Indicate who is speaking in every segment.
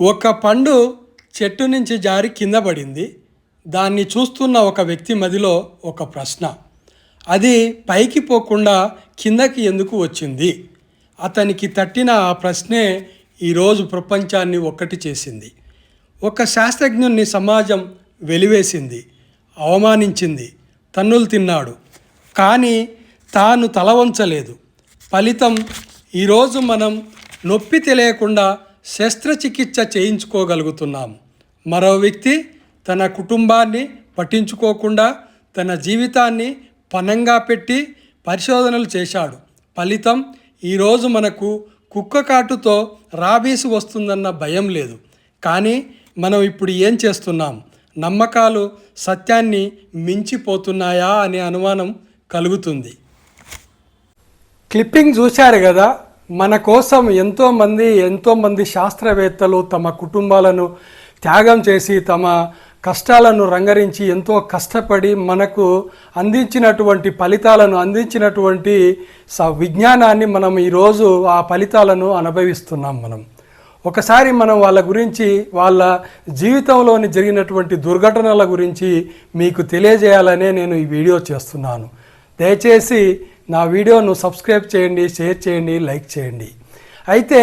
Speaker 1: ఒక పండు చెట్టు నుంచి జారి కింద పడింది. దాన్ని చూస్తున్న ఒక వ్యక్తి మదిలో ఒక ప్రశ్న. అది పైకి పోకుండా కిందకి ఎందుకు వచ్చింది? అతనికి తట్టిన ఆ ప్రశ్నే ఈరోజు ప్రపంచాన్ని ఒక్కటి చేసింది. ఒక శాస్త్రజ్ఞుణ్ణి సమాజం వెలివేసింది అవమానించింది తన్నులు తిన్నాడు. కానీ తాను తల వంచలేదు ఫలితం ఈరోజు మనం నొప్పి తెలియకుండా శస్త్రచికిత్స చేయించుకోగలుగుతున్నాం. మరో వ్యక్తి తన కుటుంబాన్ని పట్టించుకోకుండా తన జీవితాన్ని పనంగా పెట్టి పరిశోధనలు చేశాడు. ఫలితం ఈరోజు మనకు కుక్క కాటుతో రాబీసు వస్తుందన్న భయం లేదు. కానీ మనం ఇప్పుడు ఏం చేస్తున్నాం? నమ్మకాలు సత్యాన్ని మించిపోతున్నాయా అనే అనుమానం కలుగుతుంది. క్లిప్పింగ్ చూశారు కదా? మన కోసం ఎంతోమంది ఎంతోమంది శాస్త్రవేత్తలు తమ కుటుంబాలను త్యాగం చేసి తమ కష్టాలను రంగరించి ఎంతో కష్టపడి మనకు అందించినటువంటి ఫలితాలను అందించినటువంటి స విజ్ఞానాన్ని మనం ఈరోజు ఆ ఫలితాలను అనుభవిస్తున్నాం మనం. ఒకసారి మనం వాళ్ళ గురించి వాళ్ళ జీవితంలోని జరిగినటువంటి దుర్ఘటనల గురించి మీకు తెలియజేయాలనే నేను ఈ వీడియో చేస్తున్నాను. దయచేసి నా వీడియోను సబ్స్క్రైబ్ చేయండి షేర్ చేయండి లైక్ చేయండి. అయితే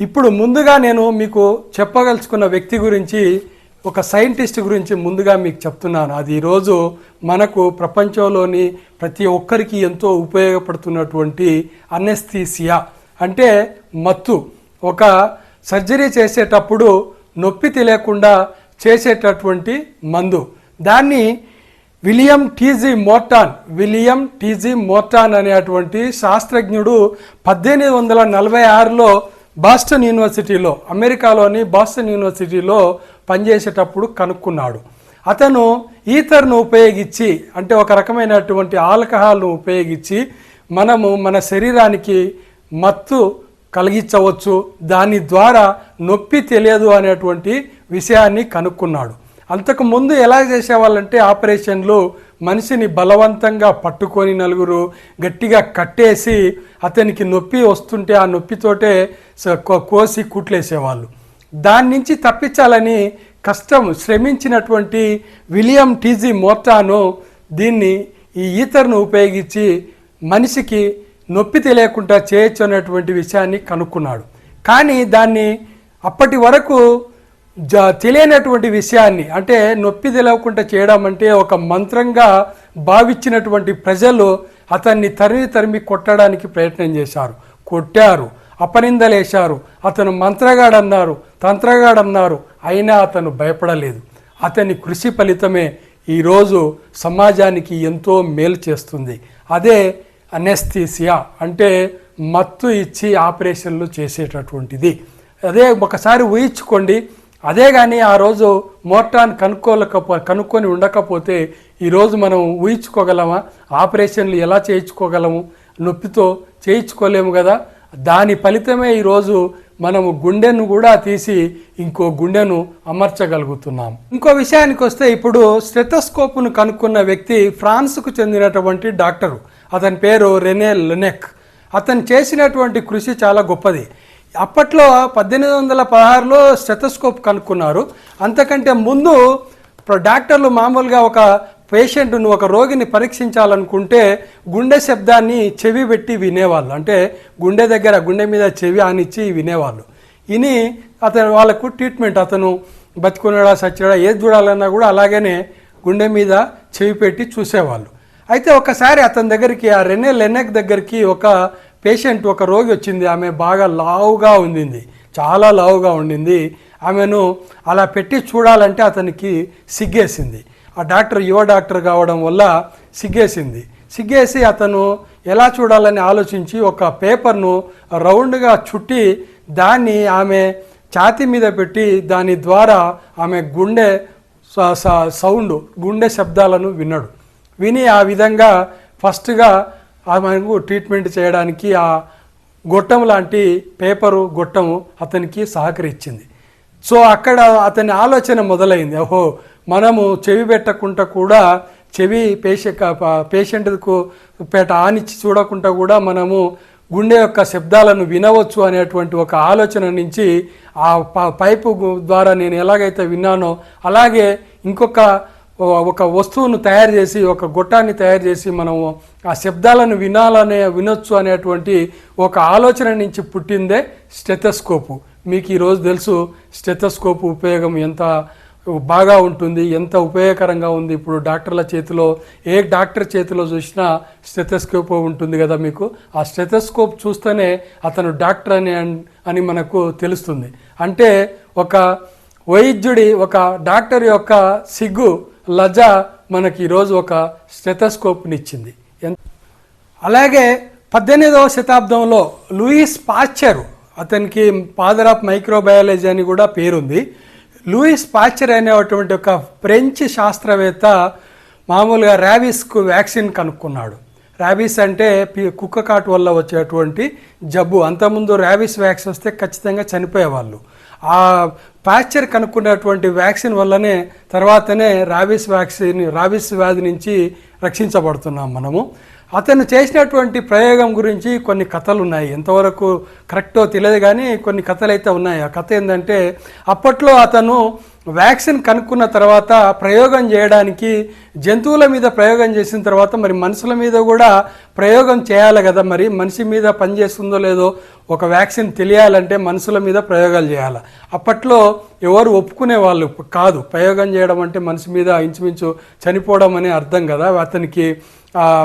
Speaker 1: ఇప్పుడు ముందుగా నేను మీకు చెప్పగలుచుకున్న వ్యక్తి గురించి ఒక సైంటిస్ట్ గురించి ముందుగా మీకు చెప్తున్నాను. అది ఈరోజు మనకు ప్రపంచంలోని ప్రతి ఒక్కరికి ఎంతో ఉపయోగపడుతున్నటువంటి అనెస్థీసియా అంటే మత్తు. ఒక సర్జరీ చేసేటప్పుడు నొప్పి తెలియకుండా చేసేటటువంటి మందు. దాన్ని William T G Morton William T G Morton అనేటువంటి శాస్త్రజ్ఞుడు పద్దెనిమిది వందల నలభై ఆరులో బాస్టన్ యూనివర్సిటీలో అమెరికాలోని బాస్టన్ యూనివర్సిటీలో పనిచేసేటప్పుడు కనుక్కున్నాడు. అతను ఈథర్ను ఉపయోగించి అంటే ఒక రకమైనటువంటి ఆల్కహాల్ను ఉపయోగించి మనము మన శరీరానికి మత్తు కలిగించవచ్చు. దాని ద్వారా నొప్పి తెలియదు అనేటువంటి విషయాన్ని కనుక్కున్నాడు. అంతకు ముందు ఎలా చేసేవాళ్ళంటే ఆపరేషన్లు మనిషిని బలవంతంగా పట్టుకొని నలుగురు గట్టిగా కట్టేసి అతనికి నొప్పి వస్తుంటే ఆ నొప్పితోటే కోసి కుట్లేసేవాళ్ళు. దాని నుంచి తప్పించాలని కష్టం శ్రమించినటువంటి విలియం టీజీ మోర్టాను దీన్ని ఈ ఈతర్ను ఉపయోగించి మనిషికి నొప్పి తెలియకుండా చేయొచ్చు అనేటువంటి విషయాన్ని కనుక్కున్నాడు. కానీ దాన్ని అప్పటి వరకు జ తెలియనటువంటి విషయాన్ని అంటే నొప్పి తెలవకుండా చేయడం అంటే ఒక మంత్రంగా భావించినటువంటి ప్రజలు అతన్ని తరిమి తరిమి కొట్టడానికి ప్రయత్నం చేశారు. కొట్టారు అపనిందలేశారు. అతను మంత్రగాడన్నారు తంత్రగాడన్నారు. అయినా అతను భయపడలేదు. అతని కృషి ఫలితమే ఈరోజు సమాజానికి ఎంతో మేలు చేస్తుంది. అదే అనెస్థీసియా అంటే మత్తు ఇచ్చి ఆపరేషన్లు చేసేటటువంటిది. అదే ఒకసారి ఊహించుకోండి అదే కానీ ఆ రోజు మోర్టాన్ కనుక్కోలేకపో కనుక్కొని ఉండకపోతే ఈరోజు మనం ఊహించుకోగలమా? ఆపరేషన్లు ఎలా చేయించుకోగలము? నొప్పితో చేయించుకోలేము కదా? దాని ఫలితమే ఈరోజు మనము గుండెను కూడా తీసి ఇంకో గుండెను అమర్చగలుగుతున్నాం. ఇంకో విషయానికి వస్తే ఇప్పుడు స్టెటోస్కోప్ను కనుక్కున్న వ్యక్తి ఫ్రాన్స్కు చెందినటువంటి డాక్టరు. అతని పేరు రెనే లెనెక్. అతను చేసినటువంటి కృషి చాలా గొప్పది. అప్పట్లో పద్దెనిమిది వందల పదహారులో స్టెథోస్కోప్ కనుక్కున్నారు. అంతకంటే ముందు ఇప్పుడు డాక్టర్లు మామూలుగా ఒక పేషెంట్ను ఒక రోగిని పరీక్షించాలనుకుంటే గుండె శబ్దాన్ని చెవి పెట్టి వినేవాళ్ళు. అంటే గుండె దగ్గర గుండె మీద చెవి ఆనిచ్చి వినేవాళ్ళు. ఇని అతను వాళ్ళకు ట్రీట్మెంట్ అతను బతుకున్నాడా సచ్చాడా ఏది చూడాలన్నా కూడా అలాగనే గుండె మీద చెవి పెట్టి చూసేవాళ్ళు. అయితే ఒకసారి అతని దగ్గరికి ఆ రెనే లెనెక్ దగ్గరికి ఒక పేషెంట్ ఒక రోగి వచ్చింది ఆమె బాగా లావుగా ఉండింది చాలా లావుగా ఉండింది. ఆమెను అలా పెట్టి చూడాలంటే అతనికి సిగ్గేసింది. ఆ డాక్టర్ యువ డాక్టర్ కావడం వల్ల సిగ్గేసింది. సిగ్గేసి అతను ఎలా చూడాలని ఆలోచించి ఒక పేపర్ను రౌండ్గా చుట్టి దాన్ని ఆమె ఛాతీ మీద పెట్టి దాని ద్వారా ఆమె గుండె స- స- సౌండ్ గుండె శబ్దాలను విన్నాడు. విని ఆ విధంగా ఫస్ట్గా ఆమెకు ట్రీట్మెంట్ చేయడానికి ఆ గొట్టం లాంటి పేపరు గొట్టము అతనికి సహకరించింది. సో అక్కడ అతని ఆలోచన మొదలైంది. ఓహో మనము చెవి పెట్టకుండా కూడా చెవి పేషెంట్ పేషెంట్కు పేట ఆనిచ్చి చూడకుండా కూడా మనము గుండె యొక్క శబ్దాలను వినవచ్చు అనేటువంటి ఒక ఆలోచన నుంచి ఆ పైపు ద్వారా నేను ఎలాగైతే విన్నానో అలాగే ఇంకొక ఒక వస్తువును తయారు చేసి ఒక గొట్టాన్ని తయారు చేసి మనము ఆ శబ్దాలను వినాలనే వినొచ్చు అనేటువంటి ఒక ఆలోచన నుంచి పుట్టిందే స్టెథోస్కోపు. మీకు ఈరోజు తెలుసు స్టెథోస్కోప్ ఉపయోగం ఎంత బాగా ఉంటుంది ఎంత ఉపయోగకరంగా ఉంది. ఇప్పుడు డాక్టర్ల చేతిలో ఏ డాక్టర్ చేతిలో చూసినా స్టెథోస్కోప్ ఉంటుంది కదా మీకు? ఆ స్టెథోస్కోప్ చూస్తేనే అతను డాక్టర్ అని అని మనకు తెలుస్తుంది. అంటే ఒక వైద్యుడి ఒక డాక్టర్ యొక్క సిగ్గు లజ మనకి ఈరోజు ఒక స్టెథస్కోప్నిచ్చింది. అలాగే పద్దెనిమిదవ శతాబ్దంలో లూయిస్ పాశ్చర్ అతనికి ఫాదర్ ఆఫ్ మైక్రోబయాలజీ అని కూడా పేరుంది. లూయిస్ పాశ్చర్ అనేటువంటి ఒక ఫ్రెంచ్ శాస్త్రవేత్త మామూలుగా ర్యాబిస్కు వ్యాక్సిన్ కనుక్కున్నాడు. ర్యాబిస్ అంటే పి- కుక్క కాటు వల్ల వచ్చేటువంటి జబ్బు. అంతకుముందు ర్యాబిస్ వ్యాక్సిన్ వస్తే ఖచ్చితంగా చనిపోయేవాళ్ళు. ఆ పాశ్చర్ కనుక్కున్నటువంటి వ్యాక్సిన్ వల్లనే తర్వాతనే రాబిస్ వ్యాక్సిన్ రాబిస్ వ్యాధి నుంచి రక్షించబడుతున్నాం మనము. అతను చేసినటువంటి ప్రయోగం గురించి కొన్ని కథలు ఉన్నాయి. ఎంతవరకు కరెక్టో తెలియదు కానీ కొన్ని కథలు అయితే ఉన్నాయి. ఆ కథ ఏంటంటే అప్పట్లో అతను వ్యాక్సిన్ కనుక్కున్న తర్వాత ప్రయోగం చేయడానికి జంతువుల మీద ప్రయోగం చేసిన తర్వాత మరి మనుషుల మీద కూడా ప్రయోగం చేయాలి కదా మరి? మనిషి మీద పనిచేస్తుందో లేదో ఒక వ్యాక్సిన్ తెలియాలంటే మనుషుల మీద ప్రయోగాలు చేయాలి. అప్పట్లో ఎవరు ఒప్పుకునే వాళ్ళు కాదు. ప్రయోగం చేయడం అంటే మనిషి మీద ఇంచుమించు చనిపోవడం అనే అర్థం కదా అతనికి.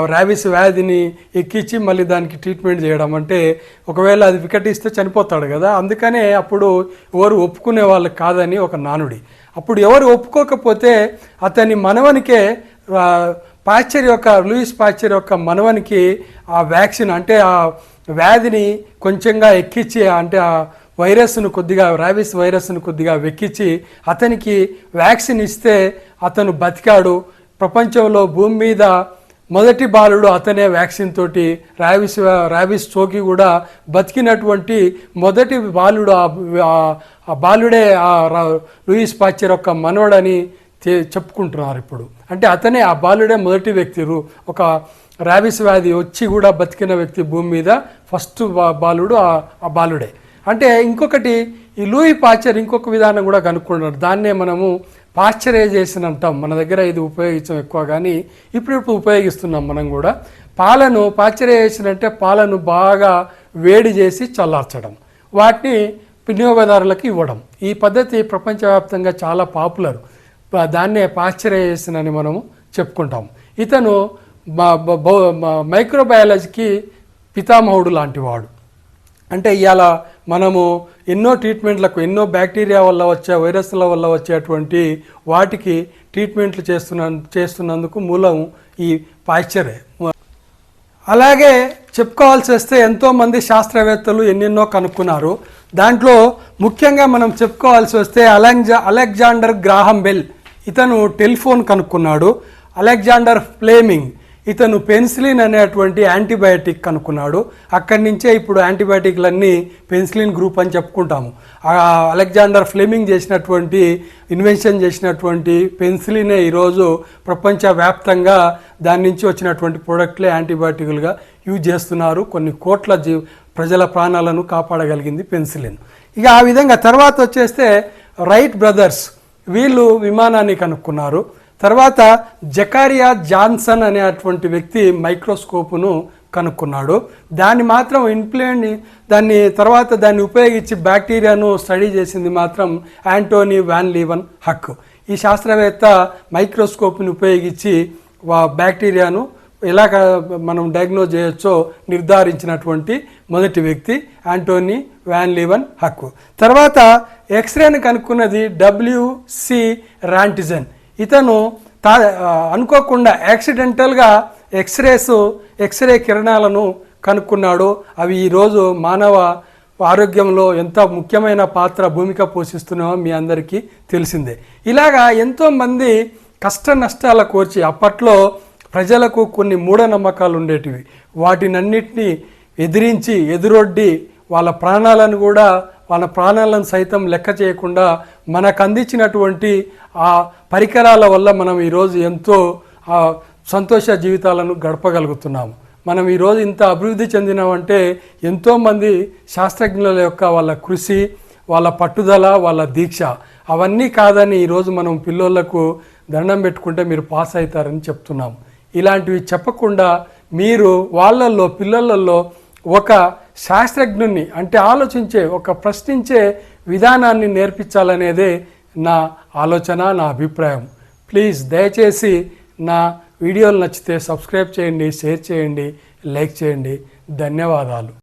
Speaker 1: ర్యాబిస్ వ్యాధిని ఎక్కించి మళ్ళీ దానికి ట్రీట్మెంట్ చేయడం. అంటే ఒకవేళ అది వికటిస్తే చనిపోతాడు కదా. అందుకనే అప్పుడు ఎవరు ఒప్పుకునే వాళ్ళు కాదని ఒక నానుడి. అప్పుడు ఎవరు ఒప్పుకోకపోతే అతని మనవనికే ఆ, పాశ్చర్ యొక్క లూయిస్ పాశ్చర్ యొక్క మనవనికి ఆ వ్యాక్సిన్ అంటే ఆ వ్యాధిని కొంచెంగా ఎక్కించి అంటే ఆ వైరస్ను కొద్దిగా ర్యాబిస్ వైరస్ను కొద్దిగా వెక్కించి అతనికి వ్యాక్సిన్ ఇస్తే అతను బతికాడు. ప్రపంచంలో భూమి మీద మొదటి బాలుడు అతనే వ్యాక్సిన్ తోటి ర్యాబిస్ ర్యాబిస్ సోకి కూడా బతికినటువంటి మొదటి బాలుడు ఆ- బాలుడే ఆ రా- లూయిస్ పాచర్ యొక్క మనవడని చెప్పుకుంటున్నారు ఇప్పుడు. అంటే అతనే ఆ బాలుడే మొదటి వ్యక్తి ఒక ర్యాబిస్ వ్యాధి వచ్చి కూడా బతికిన వ్యక్తి భూమి మీద ఫస్ట్ బాలుడు ఆ- బాలుడే. అంటే ఇంకొకటి ఈ లూయి పాచర్ ఇంకొక విధానం కూడా కనుక్కున్నారు దాన్నే మనము పాశ్చరైజేషన్ అంటాం మన దగ్గర ఇది ఉపయోగించాం ఎక్కువ కానీ ఇప్పుడు ఇప్పుడు ఉపయోగిస్తున్నాం మనం కూడా. పాలను పాశ్చరైజేషన్ అంటే పాలను బాగా వేడి చేసి చల్లార్చడం వాటిని వినియోగదారులకు ఇవ్వడం. ఈ పద్ధతి ప్రపంచవ్యాప్తంగా చాలా పాపులర్. దాన్నే పాశ్చరైజేషన్ అని మనము చెప్పుకుంటాం. ఇతను మైక్రోబయాలజీకి పితామహుడు లాంటివాడు. అంటే ఇవాళ మనము ఎన్నో ట్రీట్మెంట్లకు ఎన్నో బ్యాక్టీరియా వల్ల వచ్చే వైరస్ల వల్ల వచ్చేటువంటి వాటికి ట్రీట్మెంట్లు చేస్తున్న చేస్తున్నందుకు మూలం ఈ పాశ్చరే. అలాగే చెప్పుకోవాల్సి వస్తే ఎంతోమంది శాస్త్రవేత్తలు ఎన్నెన్నో కనుక్కున్నారు. దాంట్లో ముఖ్యంగా మనం చెప్పుకోవాల్సి వస్తే అలెగ్జా అలెగ్జాండర్ గ్రాహం బెల్ ఇతను టెలిఫోన్ కనుక్కున్నాడు. Alexander Fleming. ఇతను పెన్సిలిన్ అనేటువంటి యాంటీబయాటిక్ కనుక్కున్నాడు అక్కడి నుంచే ఇప్పుడు యాంటీబయాటిక్లన్నీ పెన్సిలిన్ గ్రూప్ అని చెప్పుకుంటాము. అలెగ్జాండర్ ఫ్లెమింగ్ చేసినటువంటి ఇన్వెన్షన్ చేసినటువంటి పెన్సిలినే ఈరోజు ప్రపంచవ్యాప్తంగా దాని నుంచి వచ్చినటువంటి ప్రోడక్ట్లే యాంటీబయాటిక్లుగా యూజ్ చేస్తున్నారు. కొన్ని కోట్ల జీ ప్రజల ప్రాణాలను కాపాడగలిగింది పెన్సిలిన్. ఇక ఆ విధంగా తర్వాత వచ్చేస్తే రైట్ బ్రదర్స్ వీళ్ళు విమానాన్ని కనుక్కున్నారు. తర్వాత జకారియా జాన్సన్ అనేటువంటి వ్యక్తి మైక్రోస్కోప్ను కనుక్కున్నాడు. దాన్ని మాత్రం ఇంప్లిమెంట్ దాన్ని తర్వాత దాన్ని ఉపయోగించి బ్యాక్టీరియాను స్టడీ చేసింది మాత్రం యాంటోనీ వ్యాన్ లీవన్ హక్. ఈ శాస్త్రవేత్త మైక్రోస్కోప్ని ఉపయోగించి బ్యాక్టీరియాను ఎలా మనం డయాగ్నోజ్ చేయొచ్చో నిర్ధారించినటువంటి మొదటి వ్యక్తి యాంటోనీ వ్యాన్ లీవన్ హక్కు తర్వాత ఎక్స్రేని కనుక్కున్నది డబ్ల్యూసి ర్యాంటిజన్. ఇతను తా అనుకోకుండా యాక్సిడెంటల్గా ఎక్స్రేస్ ఎక్స్రే కిరణాలను కనుక్కున్నాడు. అవి ఈరోజు మానవ ఆరోగ్యంలో ఎంత ముఖ్యమైన పాత్ర భూమిక పోషిస్తున్నామో మీ అందరికీ తెలిసిందే. ఇలాగా ఎంతోమంది కష్ట నష్టాల కోర్చి అప్పట్లో ప్రజలకు కొన్ని మూఢనమ్మకాలు ఉండేటివి. వాటినన్నిటినీ ఎదిరించి ఎదురొడ్డి వాళ్ళ ప్రాణాలను కూడా వాళ్ళ ప్రాణాలను సైతం లెక్క చేయకుండా మనకు అందించినటువంటి ఆ పరికరాల వల్ల మనం ఈరోజు ఎంతో సంతోష జీవితాలను గడపగలుగుతున్నాము. మనం ఈరోజు ఇంత అభివృద్ధి చెందినామంటే ఎంతోమంది శాస్త్రజ్ఞుల యొక్క వాళ్ళ కృషి వాళ్ళ పట్టుదల వాళ్ళ దీక్ష అవన్నీ కాదని ఈరోజు మనం పిల్లోళ్ళకు దండం పెట్టుకుంటే మీరు పాస్ అవుతారని చెప్తున్నాం ఇలాంటివి చెప్పకుండా మీరు వాళ్ళల్లో పిల్లలలో ఒక శాస్త్రజ్ఞుణ్ణి అంటే ఆలోచించే ఒక ప్రశ్నించే విధానాన్ని నేర్పించాలనేదే నా ఆలోచన నా అభిప్రాయం. ప్లీజ్ దయచేసి నా వీడియోలు నచ్చితే సబ్స్క్రైబ్ చేయండి షేర్ చేయండి లైక్ చేయండి. ధన్యవాదాలు.